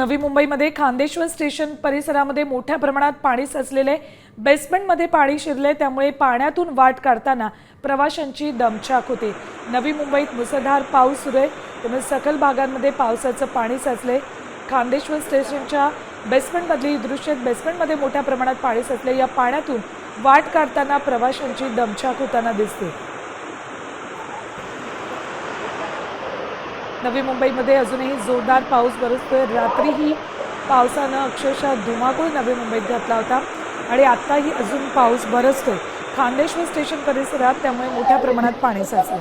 नवी मुंबईमध्ये खांदेश्वर स्टेशन परिसरामध्ये मोठ्या प्रमाणात पाणी साचलेले बेसमेंटमध्ये पाणी शिरले त्यामुळे पाण्यातून वाट काढताना प्रवाशांची दमछाक होते. नवी मुंबईत मुसळधार पाऊस सुरू आहे. त्यामुळे सखल भागांमध्ये पावसाचं पाणी साचले खांदेश्वर स्टेशनच्या बेसमेंटमधली ही दृश्य बेसमेंटमध्ये मोठ्या प्रमाणात पाणी साचले या पाण्यातून वाट काढताना प्रवाशांची दमछाक होताना दिसते. नवी मुंबईमध्ये अजूनही जोरदार पाऊस बरसतोय. रात्रीही पावसानं अक्षरशः धुमाकूळ नवी मुंबईत घातला होता आणि आत्ताही अजून पाऊस बरसतोय. खांदेश्वर स्टेशन परिसरात त्यामुळे मोठ्या प्रमाणात पाणी साचलं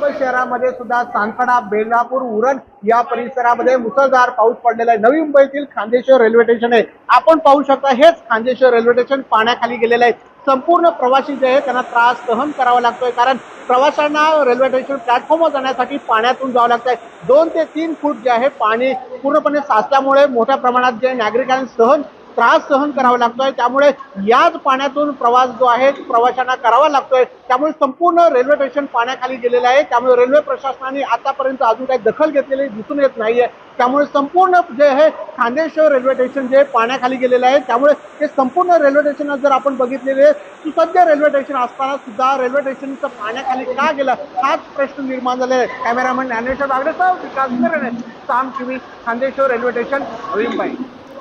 नागपूर शहरामध्ये सुद्धा चांदखडा बेलापूर उरण या परिसरामध्ये मुसळधार पाऊस पडलेला आहे. नवी मुंबईतील खांदेश्वर रेल्वे स्टेशन आहे. आपण पाहू शकता हेच खांदेश्वर रेल्वे स्टेशन पाण्याखाली गेलेलं आहे. संपूर्ण प्रवासी जे आहे त्यांना त्रास सहन करावा लागतोय कारण प्रवाशांना रेल्वे स्टेशन प्लॅटफॉर्मवर जाण्यासाठी पाण्यातून जावं लागतंय. दोन ते तीन फूट जे आहे पाणी पूर्णपणे साचल्यामुळे मोठ्या प्रमाणात जे नागरिकांनी सहन त्रास सहन करावा लागतोय. त्यामुळे याच पाण्यातून प्रवास जो आहे प्रवाशांना करावा लागतोय. त्यामुळे संपूर्ण रेल्वे स्टेशन पाण्याखाली गेलेलं आहे. त्यामुळे रेल्वे प्रशासनाने आतापर्यंत अजून काही दखल घेतलेली दिसून येत नाहीये. त्यामुळे संपूर्ण जे आहे खांदेश्वर रेल्वे स्टेशन जे पाण्याखाली गेलेलं आहे त्यामुळे हे संपूर्ण रेल्वे स्टेशन जर आपण बघितलेले सुसज्ज रेल्वे स्टेशन असताना सुद्धा रेल्वे स्टेशनचं पाण्याखाली का गेलं हाच प्रश्न निर्माण झालेला आहे. Cameraman Dnyaneshwar बागडेसह Vikas Mirane Saam TV Khandeshwar railway station Navi